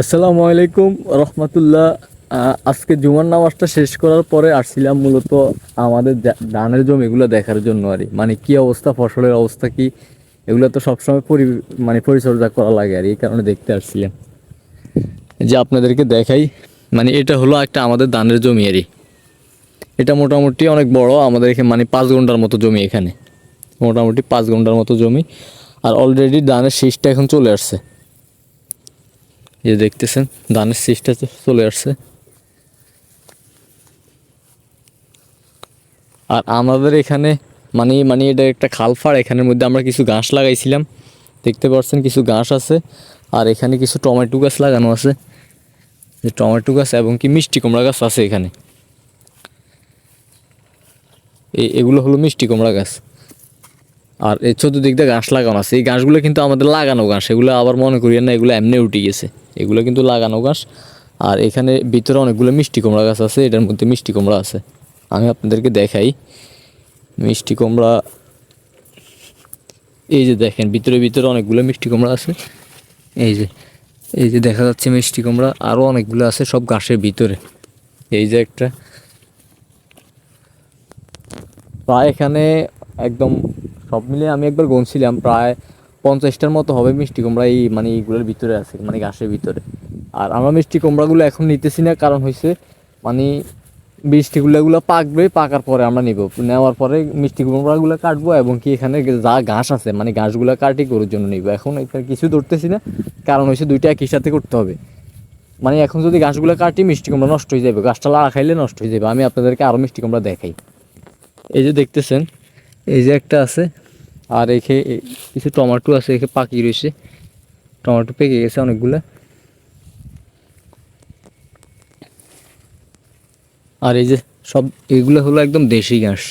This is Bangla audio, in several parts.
আসসালামু আলাইকুম, রহমতুল্লাহ। আজকে জুমার নামাজটা শেষ করার পরে আসছিলাম মূলত আমাদের ধানের জমিগুলো দেখার জন্য আর মানে কি অবস্থা, ফসলের অবস্থা কি, এগুলো তো সবসময় পরি মানে পরিচর্যা করা লাগে আর এই কারণে দেখতে আসছিলাম। যে আপনাদেরকে দেখাই মানে এটা হলো একটা আমাদের ধানের জমি আরই এটা মোটামুটি অনেক বড়, আমাদের এখানে মানে পাঁচ ঘণ্টার মতো জমি এখানে। মোটামুটি পাঁচ ঘণ্টার মতো জমি। আর অলরেডি ধানের শীষটা এখন চলে আসছে। যে দেখতেছেন, ধানের তো চলে আসছে। আর আমাদের এখানে মানে মানে এটা একটা খালফাড় এখানের মধ্যে আমরা কিছু ঘাস লাগাইছিলাম। দেখতে পাচ্ছেন কিছু ঘাস আছে, আর এখানে কিছু টমেটো গাছ লাগানো আছে। যে টমেটো গাছ এবং কি মিষ্টি কুমড়া গাছ আছে এখানে। এগুলো হলো মিষ্টি কুমড়া গাছ। আর এই চতুর্দিক দিয়ে ঘাস লাগানো আছে। এই ঘাসগুলো কিন্তু আমাদের লাগানো ঘাস। এগুলো আবার মনে করি না, এগুলো এমনি উঠে গেছে। এগুলো কিন্তু লাগানো ঘাস। আর এখানে ভিতরে অনেকগুলো মিষ্টি কুমড়া গাছ আছে, এটার মধ্যে মিষ্টি কুমড়া আছে। আমি আপনাদেরকে দেখাই। মিষ্টি কুমড়া, এই যে দেখেন, ভিতরে ভিতরে অনেকগুলো মিষ্টি কুমড়া আছে। এই যে এই যে দেখা যাচ্ছে মিষ্টি কুমড়া আরও অনেকগুলো আছে সব ঘাসের ভিতরে। এই যে একটা। প্রায় এখানে একদম সব মিলে আমি একবার গুনছিলাম, প্রায় পঞ্চাশটার মতো হবে মিষ্টি কুমড়া এই মানে এইগুলোর ভিতরে আছে মানে ঘাসের ভিতরে। আর আমরা মিষ্টি কুমড়াগুলো এখন নিতেছি না, কারণ হয়েছে মানে মিষ্টি কুমড়াগুলো পাকবে, পাকার পরে আমরা নিব। নেওয়ার পরে মিষ্টি কুমড়াগুলো কাটবো এবং কি এখানে যা ঘাস আছে মানে ঘাসগুলো কাটি গরুর জন্য নিব। এখন এখানে কিছু ধরতেছি না, কারণ হয়েছে দুইটা একই সাথে করতে হবে। মানে এখন যদি ঘাসগুলো কাটি, মিষ্টি কুমড়া নষ্ট হয়ে যাবে গাছটা লাগা খাইলে নষ্ট হয়ে যাবে আমি আপনাদেরকে আরও মিষ্টি কুমড়া দেখাই। এই যে দেখতেছেন, এই যে একটা আছে আর এখে কিছু টমেটো আছে, এখে পাকি রয়েছে। টমেটো পেকে গেছে অনেকগুলা। আর এই যে সব, এগুলো হলো একদম দেশি ঘাস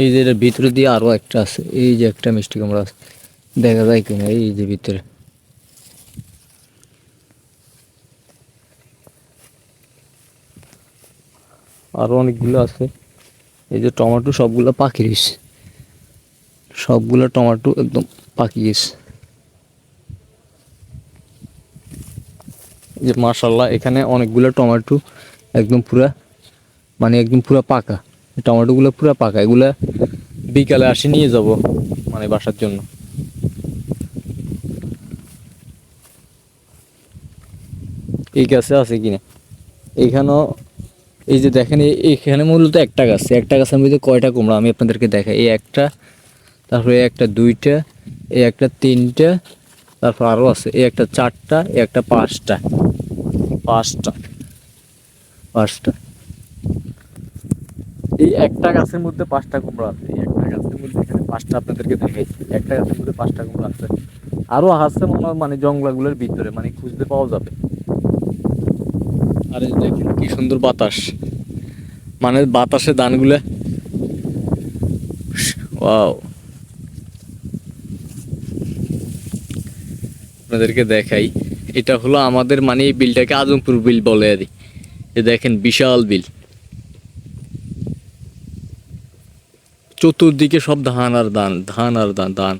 এই যে এটার ভিতরে দিয়ে আরও একটা আছে, এই যে একটা মিষ্টি কুমড়া দেখা যায় কিনা এই যে ভিতরে। আরও অনেকগুলো আছে। এই যে টমেটো সবগুলো পাখি রয়েছে। সবগুলো টমেটো একদম পাকি গেছে। যে মার্শাল্লাহ এখানে অনেকগুলো টমেটো একদম পুরা মানে একদম পুরা পাকা। টমেটোগুলো পুরা পাকা, এগুলা বিকালে আসি নিয়ে যাব মানে বাসার জন্য। এই গাছে আছে কিনা? এইখানেও এই যে দেখেন এই- এইখানে মূলত একটা গাছ, একটা গাছের মধ্যে কয়টা কুমড়া? আমি আপনাদেরকে দেখাই, এই একটা তারপরে একটা দুইটা এই একটা তিনটা তারপর আরও আছে এই একটা চারটা এই একটা পাঁচটা। পাঁচটা। পাঁচটা। এই একটা গাছের মধ্যে পাঁচটা কুমড়ো আছে। এই একটা গাছের মধ্যে এখানে পাঁচটা আপনাদেরকে দেখাই। একটা গাছের মধ্যে পাঁচটা কুমড়ো আছে। আরও আছে মনে হয় মানে জঙ্গলাগুলোর ভিতরে মানে খুঁজতে পাওয়া যাবে। আরে দেখেন কি সুন্দর বাতাস। মানে বাতাসে ধানগুলা ওয়াও। আপনাদেরকে দেখাই, এটা হলো আমাদের মানে এই বিলটাকে আজমপুর বিল বলে আর দেখেন বিশাল বিল। চতুর্দিকে সব ধান আর ধান ধান আর ধান ধান।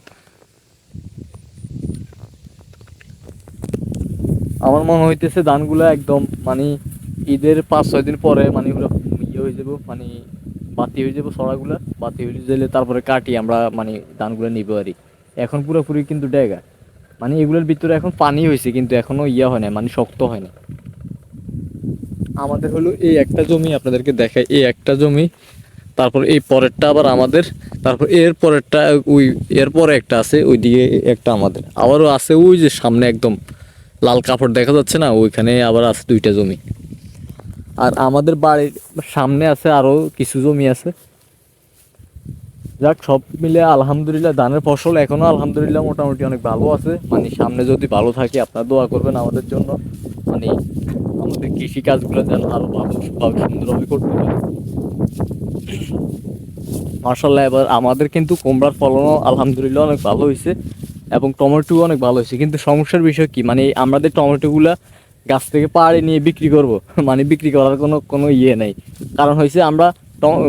আমার মনে হইতেছে ধানগুলো একদম মানে ঈদের পাঁচ, ছয় দিন পরে মানে ওগুলো ইয়ে হয়ে যাব মানে বাতি হয়ে যাব ছড়াগুলো, বাতি হয়ে গেলে তারপরে কাটি আমরা মানে ধানগুলো নিব আর এখন পুরোপুরি কিন্তু ডেগা। মানে এগুলোর ভিতরে এখন পানি হয়েছে, কিন্তু এখনও ইয়া হয় না মানে শক্ত হয় না আমাদের হলো এই একটা জমি আপনাদেরকে দেখায় এই একটা জমি, তারপর এই পরেরটা আবার আমাদের, তারপর এর পরেরটা, ওই এর পরে একটা আছে, ওইদিকে একটা আমাদের। আবারও আছে ওই যে সামনে একদম লাল কাপড় দেখা যাচ্ছে না, ওইখানে আবার আছে দুইটা জমি। আর আমাদের বাড়ির সামনে আছে আরও কিছু জমি আছে। যাক, সব মিলে আলহামদুলিল্লাহ ধানের ফসল এখনও আলহামদুলিল্লাহ মোটামুটি অনেক ভালো আছে। মানে সামনে যদি ভালো থাকে, আপনারা দোয়া করবেন আমাদের জন্য। মানে আমাদের কৃষি কাজগুলো যেন আরও ভালো ভাবে সুন্দরভাবে করতে পারে। মার্শাল্লাহ এবার আমাদের কিন্তু কুমড়ার ফলনও আলহামদুলিল্লাহ অনেক ভালো হয়েছে এবং টমেটো অনেক ভালো হয়েছে। কিন্তু সমস্যার বিষয় কি? মানে আমাদের টমেটোগুলা গাছ থেকে পাহাড়ে নিয়ে বিক্রি করব মানে বিক্রি করার কোনো কোনো ইয়ে নেই। কারণ হয়েছে আমরা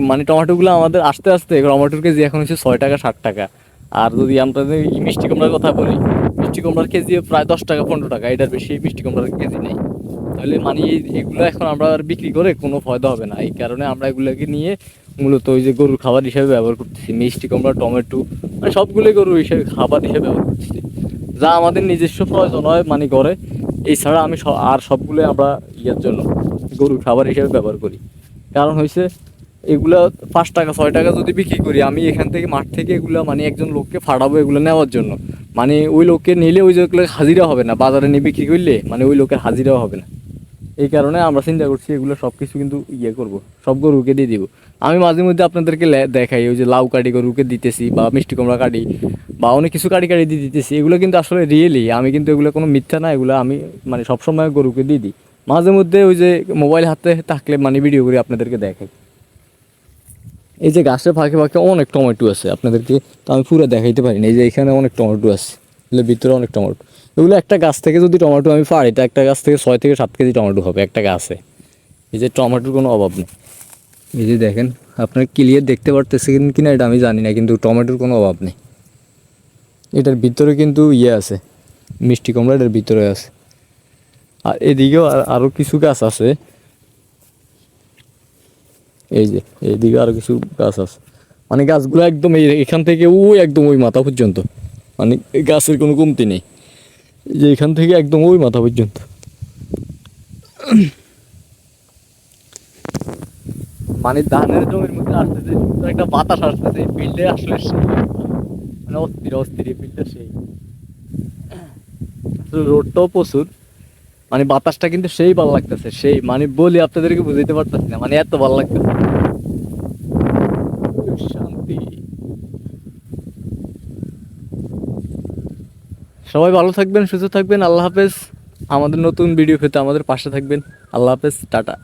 মানে টমেটোগুলো আমাদের আস্তে আস্তে টমেটোর কেজি এখন হচ্ছে ছয় টাকা ষাট টাকা। আর যদি আমরা মিষ্টি কুমড়ার কথা বলি, মিষ্টি কুমড়ার কেজি প্রায় দশ টাকা, পনেরো টাকা, এটার বেশি মিষ্টি কুমড়ার কেজি নেই। তাহলে মানে এগুলো এখন আমরা আর বিক্রি করে কোনো ফায়দা হবে না। এই কারণে আমরা এগুলোকে নিয়ে মূলত ওই যে গরুর খাবার হিসেবে ব্যবহার করতেছি। মিষ্টি কুমড়া, টমেটো মানে সবগুলোই গরুর হিসেবে খাবার হিসেবে ব্যবহার করতেছি। যা আমাদের নিজস্ব প্রয়োজন হয় মানে করে এছাড়া আমি আর সবগুলো আমরা ইয়ের জন্য গরুর খাবার হিসেবে ব্যবহার করি। কারণ হয়েছে এগুলো পাঁচ টাকা, ছয় টাকা যদি বিক্রি করি, আমি এখান থেকে মাঠ থেকে এগুলো মানে একজন লোককে ফাটাবো এগুলো নেওয়ার জন্য। মানে ওই লোককে নিলে ওই যেগুলো হাজিরা হবে না, বাজারে নিয়ে বিক্রি করলে মানে ওই লোকের হাজিরাও হবে না। এই কারণে আমরা চিন্তা করছি এগুলো সব কিছু কিন্তু ইয়ে করব, সব গরুকে দিয়ে দিব। আমি মাঝে মধ্যে আপনাদেরকে দেখাই, ওই যে লাউ কাটি গরুকে দিতেছি বা মিষ্টি কুমড়া কাটি বা অনেক কিছু কাটি কাটি দিয়ে দিতেছি, এগুলো কিন্তু আসলে রিয়েলি আমি কিন্তু এগুলো কোনো মিথ্যা না, এগুলো আমি মানে সবসময় গরুকে দিয়ে দিই। মাঝে মধ্যে ওই যে মোবাইল হাতে থাকলে মানে ভিডিও করে আপনাদেরকে দেখাই। এই যে গাছের ফাঁকে ফাঁকে অনেক টমেটো আছে, আপনাদেরকে তো আমি পুরো দেখাইতে পারি না, এই যে এখানে অনেক টমেটো আছে এগুলোর ভিতরে অনেক টমেটো। এগুলো একটা গাছ থেকে যদি টমেটো আমি পারি এটা একটা গাছ থেকে ছয় থেকে সাত কেজি টমেটো হবে একটা গাছে। এই যে টমেটোর কোনো অভাব নেই। এই যে দেখেন, আপনার ক্লিয়ার দেখতে পারতেছেন কিনা এটা আমি জানি না, কিন্তু টমেটোর কোনো অভাব নেই। এটার ভিতরে কিন্তু ইয়ে আছে, মিষ্টি কুমড়া এটার ভিতরে আছে। আর এদিকেও আর- আরও কিছু গাছ আছে এই যে এইদিকে আরও কিছু গাছ আছে। মানে গাছগুলো একদম এই এখান থেকে ওই একদম ওই মাথা পর্যন্ত। মানে গাছের কোনো কমতি নেই। যে এখান থেকে একদম ওই মাথা পর্যন্ত। মানে ধানের জমির মধ্যে আসতেছে একটা বাতাস আসতেছে, এই ফিল্ডে আসলে মানে অস্থির অস্থির এই ফিল্ডটা সেই। রোডটাও প্রচুর। মানে বাতাসটা কিন্তু সেই ভালো লাগতেছে, সেই মানে বলি আপনাদেরকে বুঝাইতে পারতেছি না মানে এত ভালো লাগতেছে। শান্তি। সবাই ভালো থাকবেন, সুস্থ থাকবেন, আল্লাহ হাফেজ। আমাদের নতুন ভিডিও পেতে আমাদের পাশে থাকবেন। আল্লাহ হাফেজ, টাটা।